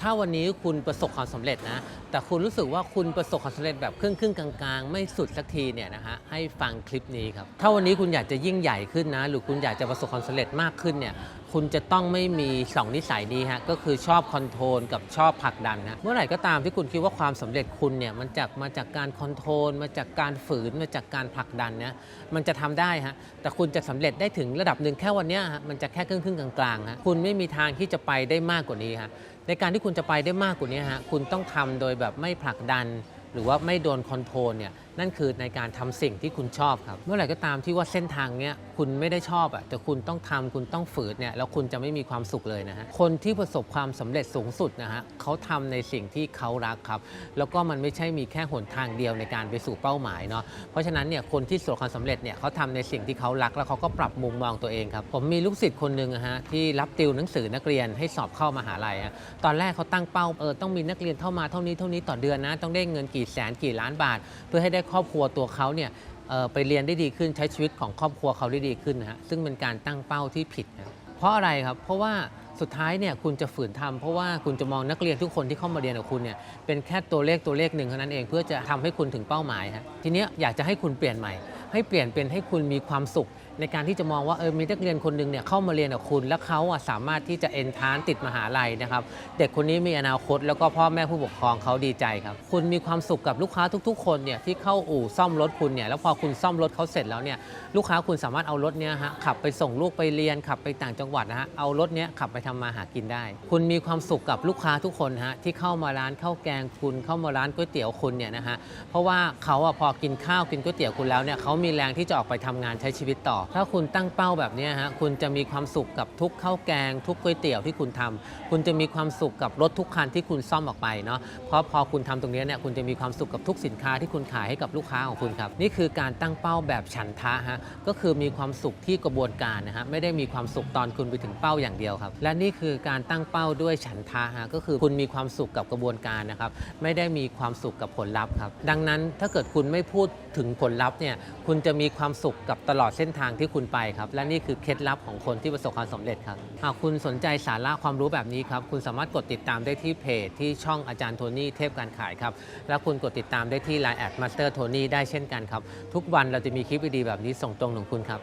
ถ้าวันนี้คุณประสบความสำเร็จนะ แต่คุณรู้สึกว่าคุณประสบความสำเร็จแบบครึ่งครึ่งกลางๆ ไม่สุดสักทีเนี่ยนะฮะให้ฟังคลิปนี้ครับ ถ้าวันนี้คุณอยากจะยิ่งใหญ่ขึ้นนะ หรือคุณอยากจะประสบความสำเร็จมากขึ้นเนี่ยคุณจะต้องไม่มีสองนิสัยนี้ฮะก็คือชอบคอนโทรลกับชอบผลักดันนะเมื่อไหร่ก็ตามที่คุณคิดว่าความสำเร็จคุณเนี่ยมันจากมาจากการคอนโทรลมาจากการฝืนมาจากการผลักดันนะมันจะทำได้ฮะแต่คุณจะสำเร็จได้ถึงระดับหนึ่งแค่วันนี้ฮะมันจะแค่ครึ่งครึ่งกลางๆฮะคุณไม่มีทางที่จะไปได้มากกว่านี้ฮะในการที่คุณจะไปได้มากกว่านี้ฮะคุณต้องทำโดยแบบไม่ผลักดัน หรือว่าไม่โดนคอนโทรลเนี่ยนั่นคือในการทำสิ่งที่คุณชอบครับ เมื่อไหร่ก็ตามที่ว่าเส้นทางเนี้ยคุณไม่ได้ชอบอะแต่คุณต้องทำคุณต้องฝืนเนี่ยแล้วคุณจะไม่มีความสุขเลยนะฮะคนที่ประสบความสำเร็จสูงสุดนะฮะเขาทำในสิ่งที่เขารักครับ แล้วก็มันไม่ใช่มีแค่หนทางเดียวในการไปสู่เป้าหมายเนาะเพราะฉะนั้นเนี่ยคนที่ประสบความสำเร็จเนี่ยเขาทำในสิ่งที่เขารักแล้วเขาก็ปรับมุมมองตัวเองครับผมมีลูกศิษย์คนหนึ่งอะฮะที่รับติวหนังสือนักเรียนให้สอบเข้ามหาลัยฮะตอนแรกเขาตั้งเป้าเออต้องมีนักเรียนเข้ามาเท่านี้เท่านี้ต่อเดือนนะต้องได้เงินกีี่แสนกี่ล้านบาท เพื่อให้ได้ครอบครัวตัวเขาเนี่ยไปเรียนได้ดีขึ้นใช้ชีวิตของครอบครัวเขาได้ดีขึ้นนะฮะซึ่งเป็นการตั้งเป้าที่ผิดนะเพราะอะไรครับเพราะว่าสุดท้ายเนี่ยคุณจะฝืนทำเพราะว่าคุณจะมองนักเรียนทุกคนที่เข้ามาเรียนกับคุณเนี่ยเป็นแค่ตัวเลขตัวเลขหนึ่งเท่านั้นเองเพื่อจะทำให้คุณถึงเป้าหมายฮะทีนี้อยากจะให้คุณเปลี่ยนใหม่ ให้เปลี่ยนเป็นให้คุณมีความสุข ในการที่จะมองว่าเออมีนักเรียนคนหนึ่งเนี่ยเข้ามาเรียนกับคุณ แล้วเขาอะสามารถที่จะเอนทานติดมหาลัยนะครับเด็กคนนี้มีอนาคต แล้วก็พ่อแม่ผู้ปกครองเขาดีใจครับคุณมีความสุขกับลูกค้าทุก ๆ คนเนี่ยที่เข้าอู่ซ่อมรถคุณเนี่ยแล้วพอคุณซ่อมรถเขาเสร็จแล้วเนี่ยลูกค้าคุณสามารถเอารถเนี้ยฮะขับไปส่งลูกไปเรียนขับไปต่างจังหวัดนะฮะเอารถเนี้ยขับไปทำมาหากินได้ คุณมีความสุขกับลูกค้าทุกคนฮะที่เข้ามาร้านข้าวแกงคุณเข้ามาร้านก๋วยเตี๋ยวคุณเนี่ยนะฮะเพราะว่าเขาอะพอกินข้าวกินก๋วยเตี๋ยวคุณแล้วเนี่ยเขามีแรงที่จะออกไปทำงานใช้ชีวิตต่อ ถ้าคุณตั้งเป้าแบบนี้ฮะคุณจะมีความสุขกับทุกข้าวแกง ทุกก๋วยเตี๋ยวที่คุณทำคุณจะมีความสุขกับรถทุกคันที่คุณซ่อมออกไปเนาะเพราะพอคุณทำตรงนี้เนี่ยคุณจะมีความสุขกับทุกสินค้าที่คุณขายให้กับลูกค้าของคุณครับนี่คือการตั้งเป้าแบบฉันทะฮะก็คือมีความสุขที่กระบวนการนะฮะไม่ได้มีความสุขตอนคุณไปถึงเป้าอย่างเดียวครับและและนี่คือการตั้งเป้าด้วยฉันทะฮะก็คือคุณมีความสุขกับกระบวนการนะครับ ไม่ได้มีความสุขกับผลลัพธ์ครับ ดังนั้นถ้าเกิดคุณไม่พูดถึงผลลัพธ์เนี่ยคุณจะมีความสุขกับตลอดเส้นทางที่คุณไปครับ และนี่คือเคล็ดลับของคนที่ประสบความสำเร็จครับหากคุณสนใจสาระความรู้แบบนี้ครับคุณสามารถกดติดตามได้ที่เพจที่ช่องอาจารย์โทนี่เทพการขายครับและคุณกดติดตามได้ที่ Line แอดมาสเตอร์โทนี่ได้เช่นกันครับทุกวันเราจะมีคลิปดีๆแบบนี้ส่งตรงถึงคุณครับ